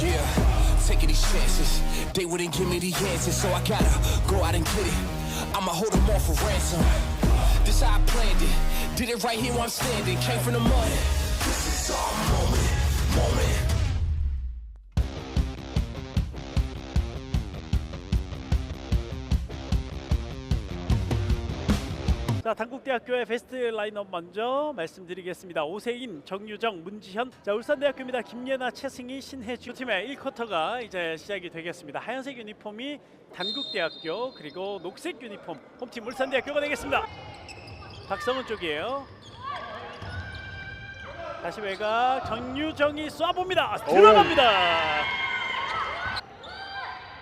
Yeah, taking these chances. They wouldn't give me the answers, so I gotta go out and get it. I'ma hold them all for ransom. This how I planned it. Did it right here where I'm standing. Came from the mud. This is our moment, moment. 자, 단국대학교의 베스트 라인업 먼저 말씀드리겠습니다. 오세인, 정유정, 문지현. 자, 울산대학교입니다. 김예나, 최승희, 신혜주 팀의 1쿼터가 이제 시작이 되겠습니다. 하얀색 유니폼이 단국대학교 그리고 녹색 유니폼 홈팀 울산대학교가 되겠습니다. 박성훈 쪽이에요. 다시 외곽 정유정이 쏴봅니다. 들어갑니다.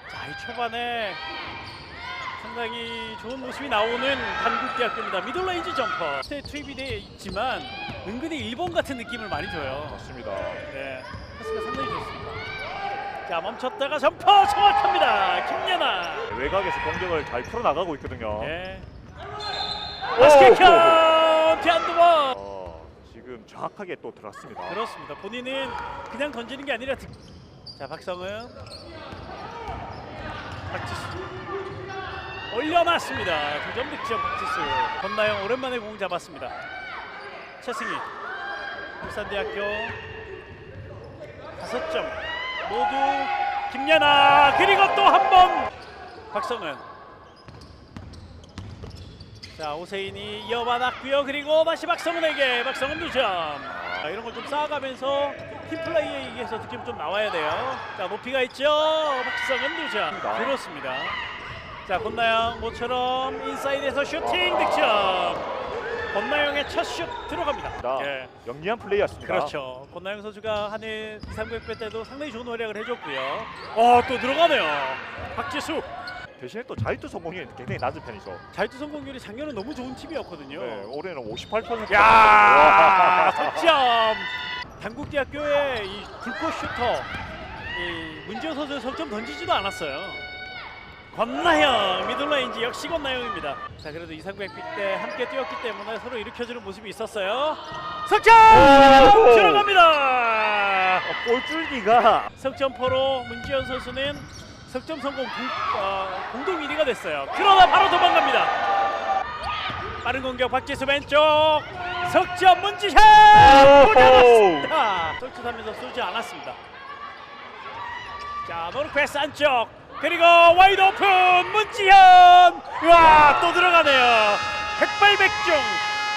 자, 이 초반에 상당히 좋은 모습이 나오는 단국대학교입니다. 미들레인지 점퍼. 스테 투입이 돼 있지만 은근히 일본 같은 느낌을 많이 줘요. 맞습니다. 네, 패스가 상당히 좋습니다. 자 멈췄다가 점퍼 정확합니다. 김예나. 외곽에서 공격을 잘 풀어 나가고 있거든요. 네. 오! 바스켓 카운트 한두번. 어, 지금 정확하게 또 들어왔습니다. 그렇습니다. 본인은 그냥 던지는 게 아니라 득... 자 박성은 박지수 올려놨습니다. 두점 득점 박지수. 권나영 오랜만에 공 잡았습니다. 최승희. 울산대학교 다섯 점. 모두 김연아. 그리고 또 한 번 박성은. 자 오세인이 이어받았고요. 그리고 다시 박성은에게 박성은 두점. 자, 이런 걸 좀 쌓아가면서 팀 플레이에 의해서 느낌 좀 나와야 돼요. 자 높이가 있죠. 박성은 두점. 그렇습니다 자 권나영 모처럼 인사이드에서 슈팅 득점 권나영의 첫 슛 들어갑니다 예. 영리한 플레이였습니다. 그렇죠. 권나영 선수가 한해 2,300배 때도 상당히 좋은 활약을 해줬고요. 어, 또 들어가네요. 박지수. 대신에 또 자유투 성공률이 굉장히 낮은 편이죠. 자유투 성공률이 작년은 너무 좋은 팀이었거든요. 네, 올해는 58%. 야, 석점. 단국대학교의 이 불꽃 슈터 이 문지호 선수 석점 던지지도 않았어요. 권나영 미들라인지 역시 권나영입니다. 자 그래도 이상백 때 함께 뛰었기 때문에 서로 일으켜주는 모습이 있었어요. 석점 오! 들어갑니다. 볼줄기가 석점포로 문지현 선수는 석점 성공 공, 어, 공동 1위가 됐어요. 그러나 바로 도망갑니다. 빠른 공격 박지수 왼쪽 석점 문지현! 꽂아놨습니다. 설치하면서 쏘지 않았습니다. 자 노르 패스 안쪽 그리고 와이드 오픈 문지현 와 또 들어가네요. 백발백중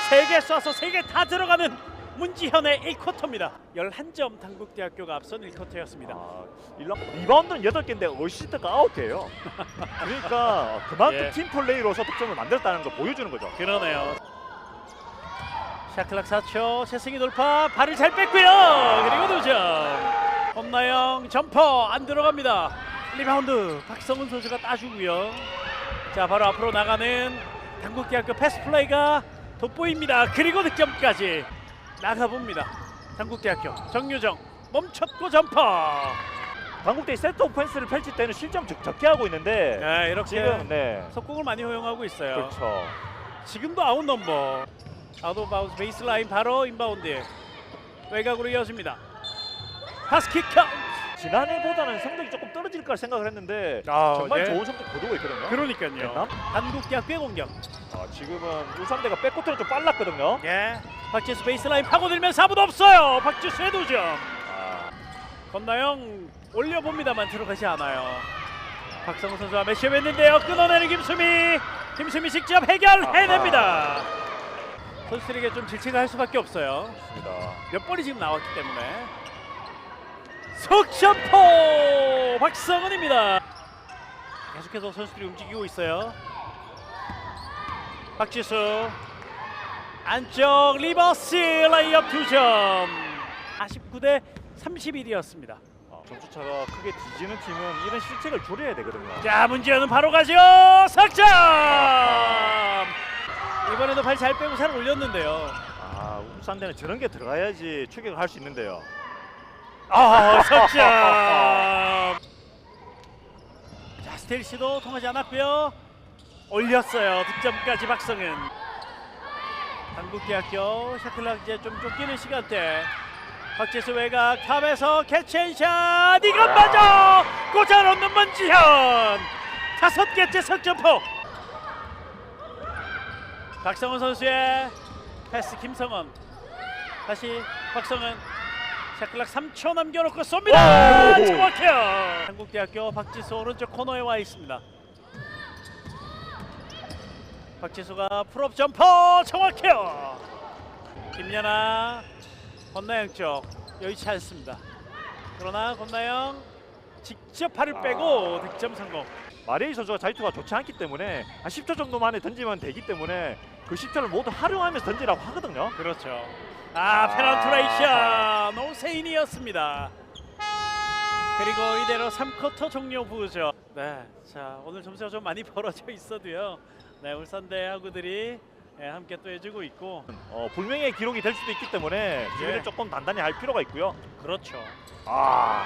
세 개 쏴서 세 개 다 들어가는 문지현의 1쿼터입니다. 11점 당국대학교가 앞선 1쿼터였습니다. 아, 리바운드는 8개인데 어시스트가 9개예요. 그러니까 그만큼 예. 팀 플레이로서 득점을 만들었다는 걸 보여주는 거죠. 그러네요. 샤클락 4초 최승희 돌파 발을 잘 뺐고요. 그리고 두점. 엄나영 점퍼 안 들어갑니다. 리바운드 박성훈 선수가 따주고요. 자 바로 앞으로 나가는 당국대학교 패스 플레이가 돋보입니다. 그리고 득점까지 나가봅니다. 당국대학교 정유정 멈췄고 점퍼. 한국대 세트 오펜스를 펼칠 때는 실점 적, 적게 하고 있는데 네 이렇게 지금 네. 속공을 많이 허용하고 있어요. 그렇죠. 지금도 아웃 넘버 아웃 오브 바운스 베이스라인 바로 인바운드 외곽으로 이어집니다 바스켓 카운트 지난해보다는 성적이 조금 떨어질 까 생각을 했는데 아, 정말 네. 좋은 성적 거두고 있거든요. 그러니까요. 대남? 한국대학교의 공격. 아, 지금은 울산대가 백코트는 좀 빨랐거든요. 예. 박지수 베이스라인 파고들면서 아무도 없어요. 박지수의 도점 아, 건나영 올려봅니다만 들어가지 않아요. 박성우 선수와 매치업 했는데요. 끊어내는 김수미. 김수미 직접 해결해냅니다. 선수들에게 좀 질책을 할 수밖에 없어요. 좋습니다. 몇 번이 지금 나왔기 때문에 석점포 박성은입니다. 계속해서 선수들이 움직이고 있어요. 박지수 안쪽 리버스 라이업 2점 49대 31이었습니다. 아, 점수차가 크게 뒤지는 팀은 이런 실책을 줄여야 되거든요. 자 문제는 바로 가죠 석점 이번에도 발 잘 빼고 잘 올렸는데요. 아, 울산대는 저런 게 들어가야지 추격을 할 수 있는데요. 아 석점. 자 스텔시도 통하지 않았고요. 올렸어요. 득점까지 박성은. 한국대학교 샤클락 이제 좀 쫓기는 시간대. 박지수 외곽 탑에서 캐치앤샷! 이건 맞아! 꽂아 넣는 문지현! 다섯 개째 석점포! 박성훈 선수의 패스 김성원 다시 박성은 샤클락 3초 남겨놓고 쏩니다. 오! 정확해요. 한국대학교 박지수 오른쪽 코너에 와 있습니다. 박지수가 풀업 점퍼 정확해요. 김연아 권나영 쪽 여의치 않습니다. 그러나 권나영 직접 팔을 빼고 득점 성공. 마레이 선수가 자유투가 좋지 않기 때문에 한 10초 정도 만에 던지면 되기 때문에 그 10초를 모두 활용하면서 던지라고 하거든요. 그렇죠 아 페널트레이션. 오세인이었습니다. 그리고 이대로 3쿼터 종료 부죠. 네 자 오늘 점수가 좀 많이 벌어져 있어도요. 네 울산대 하구들이 예, 함께 또 해주고 있고. 어, 불명예의 기록이 될 수도 있기 때문에 준비를 예. 조금 단단히 할 필요가 있고요. 그렇죠. 아,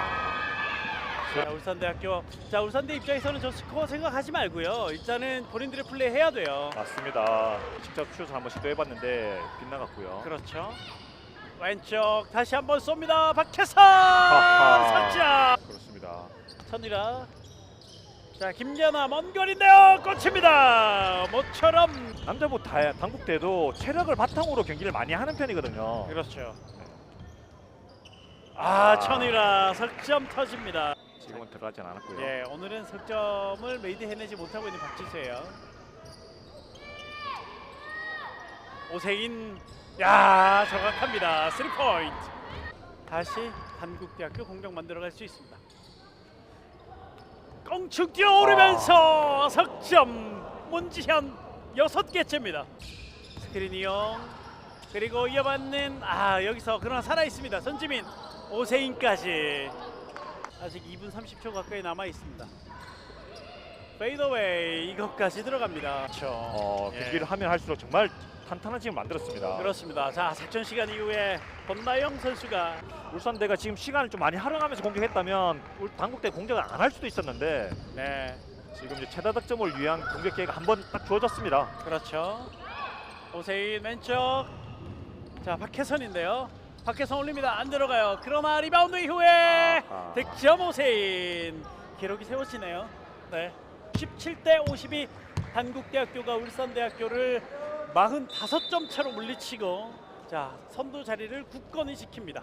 자 울산대학교. 자 울산대 입장에서는 저 스코어 생각하지 말고요. 일단은 본인들의 플레이 해야 돼요. 맞습니다. 직접 슛을 한번 시도해봤는데 빗나갔고요. 그렇죠. 왼쪽 다시 한번 쏩니다. 박혜선. 석자! 그렇습니다. 천이라 자 김연아 먼 거리인데요. 꽂힙니다. 모처럼. 남자부 다, 당국대도 체력을 바탕으로 경기를 많이 하는 편이거든요. 그렇죠. 아 천이라 석점 터집니다 지금은 들어가진 않았고요. 예 오늘은 석점을 메이드 해내지 못하고 있는 박지수예요. 오세인 야 정확합니다. 3 포인트. 다시 한국대학교 공격 만들어갈 수 있습니다. 껑충 뛰어오르면서 석점. 문지현 여섯 개째입니다. 스크린 이용. 그리고 이어받는 아 여기서 그러나 살아 있습니다. 손지민. 오세인까지 아직 2분 30초 가까이 남아 있습니다. 페이더웨이 이것까지 들어갑니다. 그렇죠. 어, 예. 경기를 하면 할수록 정말 탄탄한 지금 만들었습니다. 그렇습니다. 자 작전 시간 이후에 권나영 선수가 울산대가 지금 시간을 좀 많이 활용하면서 공격했다면 울- 당국대 공격을 안 할 수도 있었는데 네 지금 이제 최다 득점을 위한 공격 기회가 한 번 딱 주어졌습니다. 그렇죠. 오세인 왼쪽 자 박혜선인데요. 박혜선 올립니다. 안 들어가요. 그러나 리바운드 이후에 아하. 득점 오세인 기록이 세워지네요. 네 17대 52 한국대학교가 울산대학교를 45점 차로 물리치고 자 선두 자리를 굳건히 지킵니다.